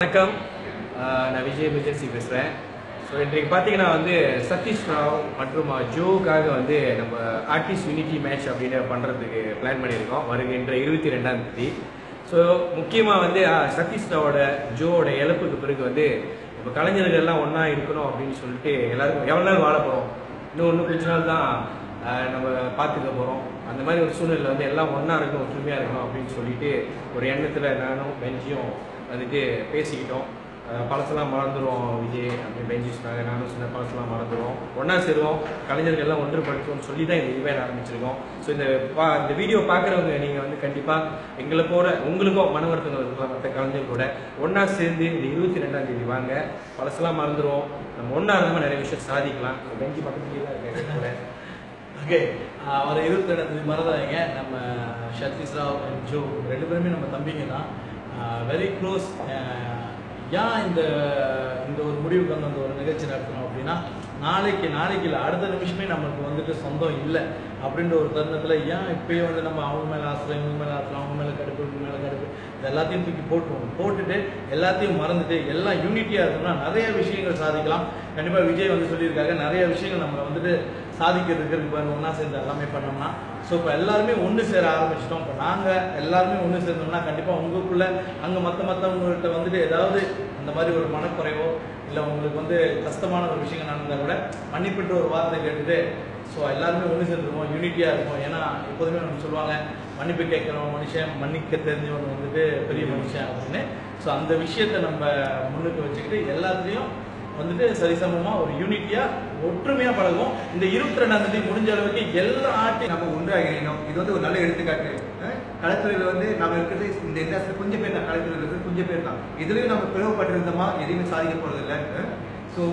வணக்கம். நான் விஜய் விஜயசி பேசுகிறேன் ஸோ இன்றைக்கு பார்த்தீங்கன்னா வந்து சதீஷ் ராவ் மற்றும் ஜோவுக்காக வந்து நம்ம ஆர்டிஸ்ட் யூனிட்டி மேட்ச் அப்படின்னு பண்ணுறதுக்கு பிளான் பண்ணியிருக்கோம். வருகின்ற இருபத்தி ரெண்டாம் தேதி. ஸோ முக்கியமாக வந்து சதீஷ் ராவோட ஜோவோட இழப்புக்கு பிறகு வந்து இப்போ கலைஞர்கள் எல்லாம் ஒன்றா இருக்கணும் அப்படின்னு சொல்லிட்டு எல்லாருக்கும் எவ்வளோ நாள் வாழ போகிறோம் இன்னும் இன்னும் கொஞ்ச நாள் தான் நம்ம பார்த்துக்க போகிறோம் அந்த மாதிரி ஒரு சூழ்நிலை வந்து எல்லாம் ஒன்றா இருக்கணும் ஒற்றுமையாக இருக்கணும் அப்படின்னு சொல்லிட்டு ஒரு எண்ணத்தில் நானும் பெஞ்சியும் வந்துட்டு பேசிக்கிட்டோம். பழசெல்லாம் மறந்துடும் விஜய் அப்படின்னு பெஞ்சு சொன்னாங்க நானும் சொன்ன பழசெல்லாம் மறந்துடும் ஒன்றா சேருவோம். கலைஞர்கள்லாம் ஒன்றுபடுத்துவோம்னு சொல்லி தான் இந்த ஈவெண்ட் ஆரம்பிச்சிருக்கோம். ஸோ இந்த பா இந்த வீடியோ பார்க்குறவங்க நீங்கள் வந்து கண்டிப்பாக எங்களை போகிற உங்களுக்கும் மன வருத்தங்கள் இருக்கலாம் மற்ற கலைஞர் கூட. ஒன்றா சேர்ந்து இந்த இருபத்தி ரெண்டாம் தேதி வாங்க. பழசெல்லாம் மறந்துடுவோம் நம்ம ஒன்றா இருந்தால் நிறைய விஷயம் சாதிக்கலாம். பெஞ்சு பக்கத்துலேயே தான் இருக்காங்க கூட. ஓகே வர இருபத்தி ரெண்டாம் தேதி மறந்தாங்க நம்ம சதீஷ் ராவ் ஜோ ரெண்டு பேருமே நம்ம தம்பிங்க தான். வெரி க்ளோஸ் ஏன் இந்த இந்த ஒரு முடிவுக்கு வந்து அந்த ஒரு நிகழ்ச்சி நடத்தணும் அப்படின்னா நாளைக்கு நாளைக்கு இல்லை அடுத்த நிமிஷமே நமக்கு வந்துட்டு சொந்தம் இல்லை அப்படின்ற ஒரு தருணத்தில் ஏன் இப்பயே வந்து நம்ம அவங்க மேலே ஆசை இவங்க மேலே ஆசை அவங்க மேலே கடுப்பு இவங்க மேலே கடுப்பு இது எல்லாத்தையும் தூக்கி போட்டுருவோம். போட்டுட்டு எல்லாத்தையும் மறந்துட்டு எல்லாம் யூனிட்டியாக இருந்தோம்னா நிறைய விஷயங்கள் சாதிக்கலாம். கண்டிப்பாக விஜய் வந்து சொல்லியிருக்காங்க நிறைய விஷயங்கள் நம்மளை வந்துட்டு சாதிக்கிறதுக்கு ஒன்றா சேர்ந்து எல்லாமே பண்ணோம்னா. ஸோ இப்போ எல்லாருமே ஒன்று சேர ஆரம்பிச்சிட்டோம். இப்போ நாங்கள் எல்லாருமே ஒன்று சேர்ந்தோம்னா கண்டிப்பாக உங்களுக்குள்ளே அங்கே மற்ற மற்றவங்கள்ட்ட வந்துட்டு ஏதாவது அந்த மாதிரி ஒரு மனக்குறைவோ இல்லை உங்களுக்கு வந்து கஷ்டமான ஒரு விஷயங்கள் நடந்தால் கூட மன்னிப்புன்ற ஒரு வார்த்தை கேட்டுட்டு ஸோ எல்லாருமே ஒன்று சேர்ந்துருவோம் யூனிட்டியாக இருக்கும் ஏன்னா எப்போதுமே நம்ம சொல்லுவாங்க மன்னிப்பு கேட்குறவன் மனுஷன் மன்னிக்க தெரிஞ்சவன் வந்துட்டு பெரிய மனுஷன் அப்படின்னு. ஸோ அந்த விஷயத்தை நம்ம முன்னுக்கு வச்சுக்கிட்டு எல்லாத்துலேயும் வந்துட்டு சரிசமமாக ஒரு யூனிட்டியாக ஒற்றுமையாக பழகும் இந்த இருபத்தி ரெண்டாம் தேதி முடிஞ்ச அளவுக்கு எல்லா ஆட்டையும் நம்ம ஒன்றாக இது வந்து ஒரு நல்ல எடுத்துக்காட்டு. கலைத்துறையில் வந்து நம்ம இருக்கிறது இந்த இண்டஸ்ட்ரி கொஞ்சம் பேர் தான் கலைத்துறையில் இருக்கிறது கொஞ்சம் பேர் தான் இதுலேயும் நம்ம பிளவுபட்டிருந்தோமா? எதையுமே சாதிக்க போகிறது இல்லை ஸோ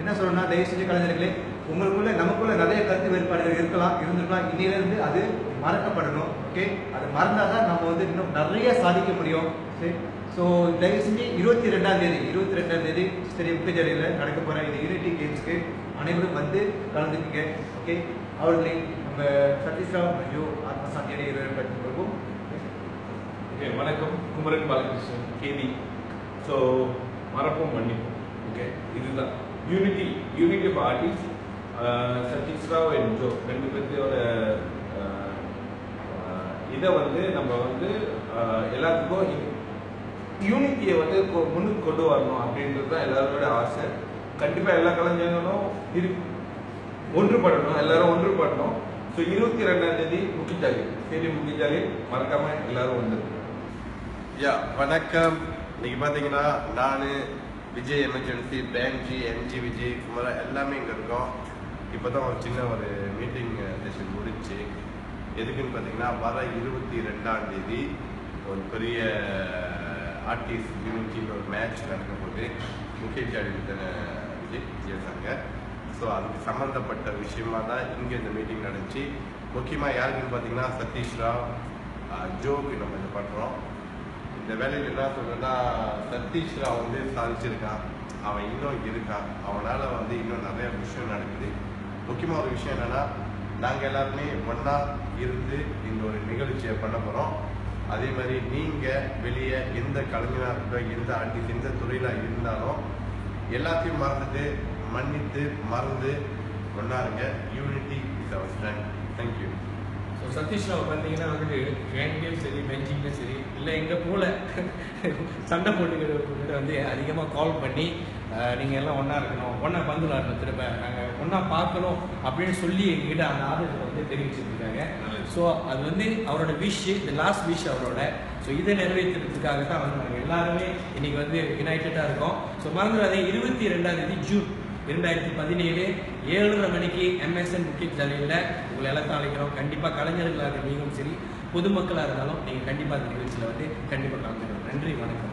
என்ன சொல்லணும்னா தயவு செஞ்சு கலைஞர்களே உங்களுக்குள்ள நமக்குள்ள நிறைய கருத்து வேறுபாடுகள் இருக்கலாம் இருந்திருக்கலாம். இன்னிலிருந்து அது மறக்கப்படணும். ஓகே அது மறந்தாதான் நம்ம வந்து இன்னும் நிறைய சாதிக்க முடியும். சரி? ஸோ தயவு செஞ்சு இருபத்தி ரெண்டாம் தேதி இருபத்தி ரெண்டாம் தேதி சரி முக்கஜரையில் நடக்க போகிற இந்த யூனிட்டி கேம்ஸ்க்கு அனைவரும் வந்து கலந்துக்குங்க ஓகே அவர்களை நம்ம சதீஷ்ராவ் ஐயோ ஆத்மசாந்தியடி பற்றி கொள்வோம். ஓகே வணக்கம். குமரன் பாலகிருஷ்ணன் கேதி. ஸோ மறப்போம் மன்னிப்போம் ஓகே இதுதான். Unity unity of artist Satish Rao and Joe ரெண்டு பேர்த்தையோட இதை வந்து நம்ம வந்து எல்லாத்துக்கும் யூனிட்டியை வந்து கொ- முன்னுக்கு கொண்டு வரணும் அப்படின்றது தான் எல்லாரோட ஆசை. கண்டிப்பாக எல்லா கலைஞர்களும் இரு ஒன்றுபடணும் எல்லாரும் ஒன்றுபடணும். ஸோ இருபத்தி ரெண்டாம் தேதி முக்கிச்சாலி சரி முக்கிச்சாலி மறக்காம எல்லாரும் வந்துருங்க யா வணக்கம். இன்னைக்கு பார்த்தீங்கன்னா நான் விஜய் எமர்ஜென்சி பேங்க்ஜி எம்ஜி விஜய் குமார் எல்லாமே இங்கே இருக்கோம். இப்போ தான் ஒரு சின்ன ஒரு மீட்டிங் செஷன் முடிச்சு எதுக்குன்னு பார்த்தீங்கன்னா வர இருபத்தி ரெண்டாம் தேதி ஒரு பெரிய ஆர்டிஸ்ட் யூனிட்டின்னு ஒரு மேட்ச் நடக்கும் போது முகேஷ் அடிவித்தன விஜய் விஜயசாங்க ஸோ அதுக்கு சம்மந்தப்பட்ட விஷயமா தான் இங்கே இந்த மீட்டிங் நடந்துச்சு. முக்கியமாக யாருக்குன்னு பார்த்தீங்கன்னா சதீஷ் ராவ் ஜோக்கு நம்ம இது பண்ணுறோம் இந்த வேலையில் என்ன சொல்கிறேன்னா சதீஷ் ராவ் வந்து சாதிச்சிருக்கான் அவன் இன்னும் இருக்கான் அவனால் வந்து இன்னும் நிறைய விஷயம் நடக்குது. முக்கியமாக ஒரு விஷயம் என்னென்னா நாங்கள் எல்லாருமே ஒன்றா இருந்து இந்த ஒரு நிகழ்ச்சியை பண்ண போகிறோம் அதே மாதிரி நீங்கள் வெளியே எந்த கலைஞராக இருக்கட்டும் எந்த ஆர்டிஸ்ட் எந்த துறையில் இருந்தாலும் எல்லாத்தையும் மறந்துட்டு மன்னித்து மறந்து கொண்டாருங்க. Unity is our strength thank you so Satish Rao பார்த்தீங்கன்னா வந்துட்டு என்கிட்டயும் சரி பெஞ்சிங்லையும் சரி இல்லை எங்கள் போல? சண்டை போட்டுக்கிறவங்க வந்து அதிகமாக கால் பண்ணி நீங்கள் எல்லாம் ஒன்றா இருக்கணும். ஒன்றா பந்து விளாடணும் திரும்ப நாங்கள் ஒன்றா பார்க்கணும். அப்படின்னு சொல்லி எங்ககிட்ட அந்த ஆர்டர் வந்து தெரிவிச்சிருக்காங்க ஸோ அது வந்து அவரோட விஷ் இந்த லாஸ்ட் விஷ் அவரோட. ஸோ இதை நிறைவேற்றுறதுக்காக தான் வந்து நாங்கள் எல்லாருமே இன்னைக்கு வந்து யுனைடெடாக இருக்கோம். ஸோ மறந்துடாதீங்க இருபத்தி ரெண்டாம் தேதி ஜூன் இரண்டாயிரத்தி பதினேழு ஏழரை மணிக்கு எம்எஸ்என் முக்கிய ஜலையில் உங்களை எல்லாத்தையும் அழைக்கிறோம் கண்டிப்பாக கலைஞர்களாக நீங்களும் சரி பொதுமக்களாக இருந்தாலும் நீங்கள் கண்டிப்பாக அந்த நிகழ்ச்சியில் வந்து கண்டிப்பாக கலந்துக்கணும். நன்றி வணக்கம்.